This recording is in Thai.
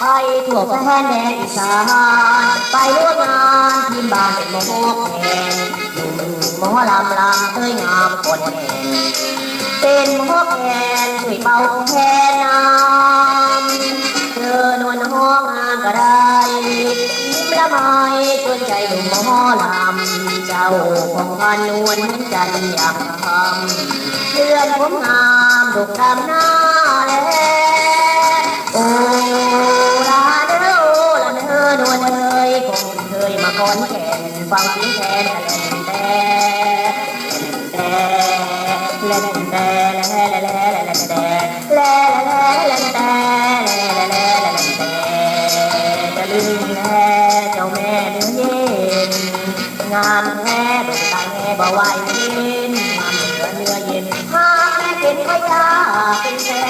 ทั่วแผ่นแดนอีสานไปร่วมงานทีมบ้านเป็นโมกแห่งหนุ่มหมอลำลำเอ้ยงามคนแห่งเป็นหมอแคนช่วยเป่าแคนน้ำเจอนวลห้องงานก็ได้ยิ้มละไมจนใจหนุ่มหมอลำเจ้าของพันนวลจันทร์อยางคำเดือนผมงามดุกดำน้า คนแก่นฟังเสียงแคนแต่แต่แต่แต่ลืมแม่เจ้าแม่เนื้อเย็นงามแม่เบิลตลแม่บ่ไหวเย็นลาลเนื้อเนื้ลเย็นหาแม่เป็นลรลยลเป็นแม่